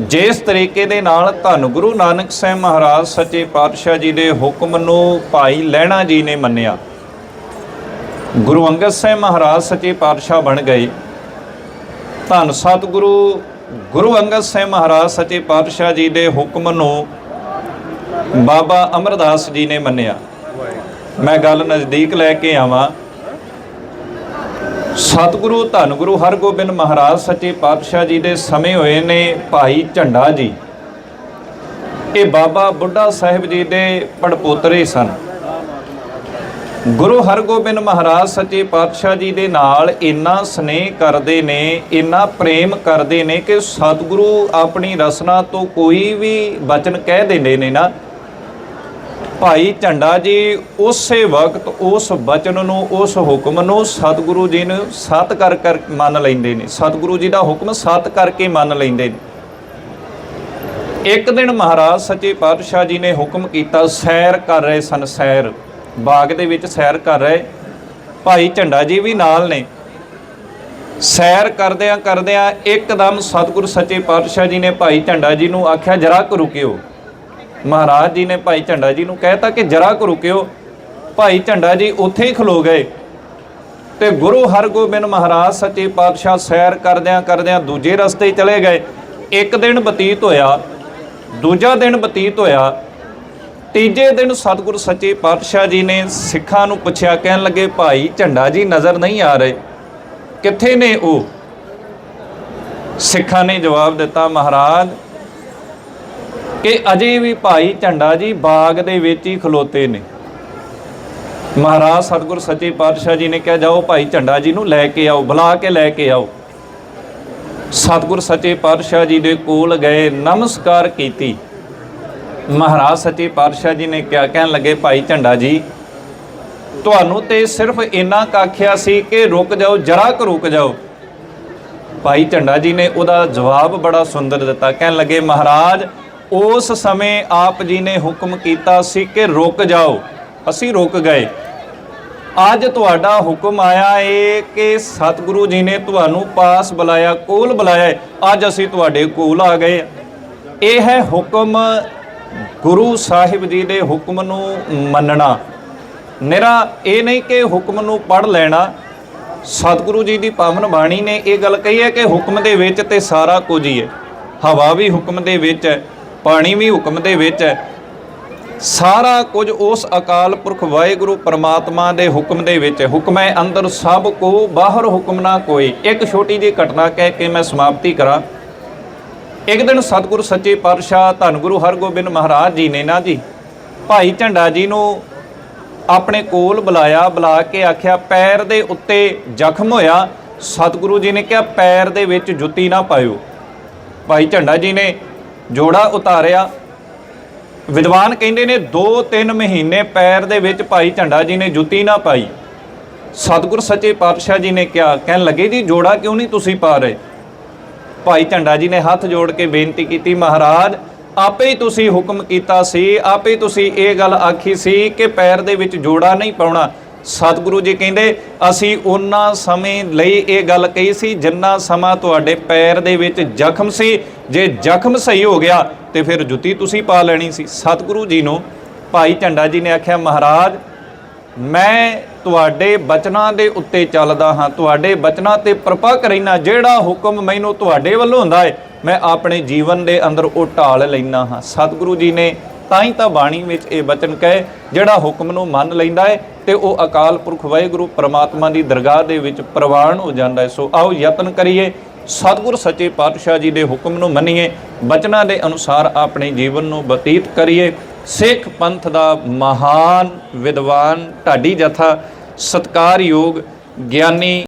ਜਿਸ ਤਰੀਕੇ ਦੇ ਨਾਲ ਧੰਨ ਗੁਰੂ ਨਾਨਕ ਸਾਹਿਬ ਮਹਾਰਾਜ ਸੱਚੇ ਪਾਤਸ਼ਾਹ ਜੀ ਦੇ ਹੁਕਮ ਨੂੰ ਭਾਈ ਲਹਿਣਾ ਜੀ ਨੇ ਮੰਨਿਆ। ਗੁਰੂ ਅੰਗਦ ਸਾਹਿਬ ਮਹਾਰਾਜ ਸੱਚੇ ਪਾਤਸ਼ਾਹ ਬਣ ਗਏ। ਧੰਨ ਸਤਿਗੁਰੂ ਗੁਰੂ ਅੰਗਦ ਸਾਹਿਬ ਮਹਾਰਾਜ ਸੱਚੇ ਪਾਤਸ਼ਾਹ ਜੀ ਦੇ ਹੁਕਮ ਨੂੰ ਬਾਬਾ ਅਮਰਦਾਸ ਜੀ ਨੇ ਮੰਨਿਆ। ਮੈਂ ਗੱਲ ਨਜ਼ਦੀਕ ਲੈ ਕੇ ਆਵਾਂ। ਸਤਿਗੁਰੂ ਧੰਨ ਗੁਰੂ ਹਰਗੋਬਿੰਦ ਮਹਾਰਾਜ ਸੱਚੇ ਪਾਤਸ਼ਾਹ ਜੀ ਦੇ ਸਮੇਂ ਹੋਏ ਨੇ ਭਾਈ ਝੰਡਾ ਜੀ। ਇਹ ਬਾਬਾ ਬੁੱਢਾ ਸਾਹਿਬ ਜੀ ਦੇ ਪੜਪੋਤਰੇ ਸਨ। ਗੁਰੂ ਹਰਗੋਬਿੰਦ ਮਹਾਰਾਜ ਸੱਚੇ ਪਾਤਸ਼ਾਹ ਜੀ ਦੇ ਨਾਲ ਇੰਨਾ ਸਨੇਹ ਕਰਦੇ ਨੇ, ਇੰਨਾ ਪ੍ਰੇਮ ਕਰਦੇ ਨੇ ਕਿ ਸਤਿਗੁਰੂ ਆਪਣੀ ਰਸਨਾ ਤੋਂ ਕੋਈ ਵੀ ਬਚਨ ਕਹਿ ਦਿੰਦੇ ਨੇ ਨਾ। ਭਾਈ ਝੰਡਾ ਜੀ, ਉਸੇ ਵਕਤ, ਉਸ ਬਚਨ ਨੂੰ, ਉਸ ਹੁਕਮ ਨੂੰ ਸਤਿਗੁਰੂ ਜੀ ਨੂੰ ਸਤ ਕਰ ਕਰ ਮੰਨ ਲੈਂਦੇ ਨੇ। ਸਤਿਗੁਰੂ ਜੀ ਦਾ ਹੁਕਮ ਸਤ ਕਰਕੇ ਮੰਨ ਲੈਂਦੇ ਨੇ। ਇੱਕ ਦਿਨ ਮਹਾਰਾਜ ਸੱਚੇ ਪਾਤਸ਼ਾਹ ਜੀ ਨੇ ਹੁਕਮ ਕੀਤਾ, ਸੈਰ ਕਰ ਰਹੇ ਸਨ, ਸੈਰ। ਬਾਗ ਦੇ ਵਿੱਚ ਸੈਰ ਕਰ ਰਹੇ। ਭਾਈ ਝੰਡਾ ਜੀ ਵੀ ਨਾਲ ਨੇ। ਸੈਰ ਕਰਦਿਆਂ ਕਰਦਿਆਂ ਇੱਕਦਮ ਸਤਿਗੁਰੂ ਸੱਚੇ ਪਾਤਸ਼ਾਹ ਜੀ ਨੇ ਭਾਈ ਝੰਡਾ ਜੀ ਨੂੰ ਆਖਿਆ, ਜਰਾ ਕੁ ਰੁਕਿਓ। ਮਹਾਰਾਜ ਜੀ ਨੇ ਭਾਈ ਝੰਡਾ ਜੀ ਨੂੰ ਕਹਿਤਾ ਕਿ ਜਰਾ ਕੁ ਰੁਕਿਓ। ਭਾਈ ਝੰਡਾ ਜੀ ਉੱਥੇ ਹੀ ਖਲੋ ਗਏ। ਤੇ ਗੁਰੂ ਹਰਗੋਬਿੰਦ ਮਹਾਰਾਜ ਸੱਚੇ ਪਾਤਸ਼ਾਹ ਸੈਰ ਕਰਦਿਆਂ ਕਰਦਿਆਂ ਦੂਜੇ ਰਸਤੇ ਚਲੇ ਗਏ। ਇੱਕ ਦਿਨ ਬਤੀਤ ਹੋਇਆ, ਦੂਜਾ ਦਿਨ ਬਤੀਤ ਹੋਇਆ, ਤੀਜੇ ਦਿਨ ਸਤਿਗੁਰੂ ਸੱਚੇ ਪਾਤਸ਼ਾਹ ਜੀ ਨੇ ਸਿੱਖਾਂ ਨੂੰ ਪੁੱਛਿਆ, ਕਹਿਣ ਲੱਗੇ, ਭਾਈ ਝੰਡਾ ਜੀ ਨਜ਼ਰ ਨਹੀਂ ਆ ਰਹੇ। ਕਿੱਥੇ ਨੇ ਉਹ? ਸਿੱਖਾਂ ਨੇ ਜਵਾਬ ਦਿੱਤਾ, ਮਹਾਰਾਜ ਕਿ ਅਜੇ ਵੀ ਭਾਈ ਝੰਡਾ ਜੀ ਬਾਗ ਦੇ ਵਿੱਚ ਹੀ ਖਲੋਤੇ ਨੇ। ਮਹਾਰਾਜ ਸਤਿਗੁਰ ਸੱਚੇ ਪਾਤਸ਼ਾਹ ਜੀ ਨੇ ਕਿਹਾ, ਜਾਓ ਭਾਈ ਝੰਡਾ ਜੀ ਨੂੰ ਲੈ ਕੇ ਆਓ, ਬੁਲਾ ਕੇ ਲੈ ਕੇ ਆਓ। ਸਤਿਗੁਰ ਸੱਚੇ ਪਾਤਸ਼ਾਹ ਜੀ ਦੇ ਕੋਲ ਗਏ, ਨਮਸਕਾਰ ਕੀਤੀ। ਮਹਾਰਾਜ ਸੱਚੇ ਪਾਤਸ਼ਾਹ ਜੀ ਨੇ ਕਿਹਾ, ਕਹਿਣ ਲੱਗੇ, ਭਾਈ ਝੰਡਾ ਜੀ, ਤੁਹਾਨੂੰ ਤੇ ਸਿਰਫ ਇੰਨਾ ਕਾਖਿਆ ਸੀ ਕਿ ਰੁਕ ਜਾਓ, ਜਰਾ ਕੁ ਰੁਕ ਜਾਓ। ਭਾਈ ਝੰਡਾ ਜੀ ਨੇ ਉਹਦਾ ਜਵਾਬ ਬੜਾ ਸੁੰਦਰ ਦਿੱਤਾ। ਕਹਿਣ ਲੱਗੇ, ਮਹਾਰਾਜ ਉਸ ਸਮੇਂ ਆਪ ਜੀ ਨੇ ਹੁਕਮ ਕੀਤਾ ਸੀ ਕਿ ਰੁਕ ਜਾਓ। ਅਸੀਂ ਰੁਕ ਗਏ। ਅੱਜ ਤੁਹਾਡਾ ਹੁਕਮ ਆਇਆ ਏ ਕਿ ਸਤਿਗੁਰੂ ਜੀ ਨੇ ਤੁਹਾਨੂੰ ਪਾਸ ਬੁਲਾਇਆ, ਕੋਲ ਬੁਲਾਇਆ ਏ। ਅੱਜ ਅਸੀਂ ਤੁਹਾਡੇ ਕੋਲ ਆ ਗਏ ਇਹ ਹੈ ਹੁਕਮ ਗੁਰੂ ਸਾਹਿਬ ਜੀ ਦੇ ਹੁਕਮ ਨੂੰ ਮੰਨਣਾ। ਨਿਰਾ, ਇਹ ਨਹੀਂ ਕਿ ਹੁਕਮ ਨੂੰ ਪੜ ਲੈਣਾ। ਸਤਿਗੁਰੂ ਜੀ ਦੀ ਪਾਵਨ ਬਾਣੀ ਨੇ ਇਹ ਗੱਲ ਕਹੀ ਹੈ ਕਿ ਹੁਕਮ ਦੇ ਵਿੱਚ ਤੇ ਸਾਰਾ ਕੁਝ ਹੀ ਹੈ। ਹਵਾ ਵੀ ਹੁਕਮ ਦੇ ਵਿੱਚ ਹੈ। ਪਾਣੀ ਵੀ ਹੁਕਮ ਦੇ ਵਿੱਚ ਹੈ। ਸਾਰਾ ਕੁਝ ਉਸ ਅਕਾਲ ਪੁਰਖ ਵਾਹਿਗੁਰੂ ਪਰਮਾਤਮਾ ਦੇ ਹੁਕਮ ਦੇ ਵਿੱਚ ਹੈ। ਹੁਕਮ ਹੈ ਅੰਦਰ ਸਭ ਕੋ, ਬਾਹਰ ਹੁਕਮ ਨਾ ਕੋਈ। ਇੱਕ ਛੋਟੀ ਜਿਹੀ ਘਟਨਾ ਕਹਿ ਕੇ ਮੈਂ ਸਮਾਪਤੀ ਕਰਾਂ। ਇੱਕ ਦਿਨ ਸਤਿਗੁਰੂ ਸੱਚੇ ਪਾਤਸ਼ਾਹ ਧੰਨ ਗੁਰੂ ਹਰਗੋਬਿੰਦ ਮਹਾਰਾਜ ਜੀ ਨੇ ਨਾ ਜੀ, ਭਾਈ ਝੰਡਾ ਜੀ ਨੂੰ ਆਪਣੇ ਕੋਲ ਬੁਲਾਇਆ, ਬੁਲਾ ਕੇ ਆਖਿਆ, ਪੈਰ ਦੇ ਉੱਤੇ ਜ਼ਖਮ ਹੋਇਆ। ਸਤਿਗੁਰੂ ਜੀ ਨੇ ਕਿਹਾ, ਪੈਰ ਦੇ ਵਿੱਚ ਜੁੱਤੀ ਨਾ ਪਾਇਓ। ਭਾਈ ਝੰਡਾ ਜੀ ਨੇ ਜੋੜਾ ਉਤਾਰਿਆ। ਵਿਦਵਾਨ ਕਹਿੰਦੇ ਨੇ 2-3 ਮਹੀਨੇ ਪੈਰ ਦੇ ਵਿੱਚ ਭਾਈ ਝੰਡਾ ਜੀ ਨੇ ਜੁੱਤੀ ਨਾ ਪਾਈ। ਸਤਿਗੁਰ ਸੱਚੇ ਪਾਤਸ਼ਾਹ ਜੀ ਨੇ ਕਿਹਾ, ਕਹਿਣ ਲੱਗੇ, ਜੀ, ਜੋੜਾ ਕਿਉਂ ਨਹੀਂ ਤੁਸੀਂ ਪਾ ਰਹੇ? ਭਾਈ ਝੰਡਾ ਜੀ ਨੇ ਹੱਥ ਜੋੜ ਕੇ ਬੇਨਤੀ ਕੀਤੀ, ਮਹਾਰਾਜ, ਆਪੇ ਹੀ ਤੁਸੀਂ ਹੁਕਮ ਕੀਤਾ ਸੀ, ਆਪੇ ਤੁਸੀਂ ਇਹ ਗੱਲ ਆਖੀ ਸੀ ਕਿ ਪੈਰ ਦੇ ਵਿੱਚ ਜੋੜਾ ਨਹੀਂ ਪਾਉਣਾ। ਸਤਿਗੁਰੂ ਜੀ ਕਹਿੰਦੇ, ਅਸੀਂ ਉਹਨਾਂ ਸਮੇਂ ਲਈ ਇਹ ਗੱਲ ਕਹੀ ਸੀ, ਜਿੰਨਾ ਸਮਾਂ ਤੁਹਾਡੇ ਪੈਰ ਦੇ ਵਿੱਚ ਜ਼ਖਮ ਸੀ, ਜੇ ਜ਼ਖਮ ਸਹੀ ਹੋ ਗਿਆ, ਤੇ ਫਿਰ ਜੁੱਤੀ ਤੁਸੀਂ ਪਾ ਲੈਣੀ ਸੀ। ਸਤਿਗੁਰੂ ਜੀ ਨੂੰ ਭਾਈ ਝੰਡਾ ਜੀ ਨੇ ਆਖਿਆ, ਮਹਾਰਾਜ, ਮੈਂ ਤੁਹਾਡੇ ਬਚਨਾਂ ਦੇ ਉੱਤੇ ਚੱਲਦਾ ਹਾਂ, ਤੁਹਾਡੇ ਬਚਨਾਂ ਤੇ ਪ੍ਰਪੱਕ ਰਹਿਣਾ ਜਿਹੜਾ ਹੁਕਮ ਮੈਨੂੰ ਤੁਹਾਡੇ ਵੱਲੋਂ ਹੁੰਦਾ ਹੈ, ਮੈਂ ਆਪਣੇ ਜੀਵਨ ਦੇ ਅੰਦਰ ਉਹ ਢਾਲ ਲੈਣਾ ਹਾਂ। ਸਤਿਗੁਰੂ ਜੀ ਨੇ ਤਾਂ ਹੀ ਤਾਂ ਬਾਣੀ ਵਿੱਚ ਇਹ ਬਚਨ ਕਹੇ, ਜਿਹੜਾ ਹੁਕਮ ਨੂੰ ਮੰਨ ਲੈਂਦਾ ਹੈ ਤੇ ਉਹ ਅਕਾਲ ਪੁਰਖ ਵਾਹਿਗੁਰੂ ਪ੍ਰਮਾਤਮਾ ਦੀ ਦਰਗਾਹ ਦੇ ਵਿੱਚ ਪ੍ਰਵਾਨ ਹੋ ਜਾਂਦਾ ਹੈ ਸੋ ਆਓ ਯਤਨ ਕਰੀਏ, ਸਤਿਗੁਰ ਸੱਚੇ ਪਾਤਸ਼ਾਹ ਜੀ ਦੇ ਹੁਕਮ ਨੂੰ ਮੰਨੀਏ, ਬਚਨਾਂ ਦੇ ਅਨੁਸਾਰ ਆਪਣੇ ਜੀਵਨ ਨੂੰ ਬਤੀਤ ਕਰੀਏ। ਸਿੱਖ ਪੰਥ ਦਾ ਮਹਾਨ ਵਿਦਵਾਨ ਢਾਡੀ ਜਥਾ, ਸਤਕਾਰਯੋਗ ਗਿਆਨੀ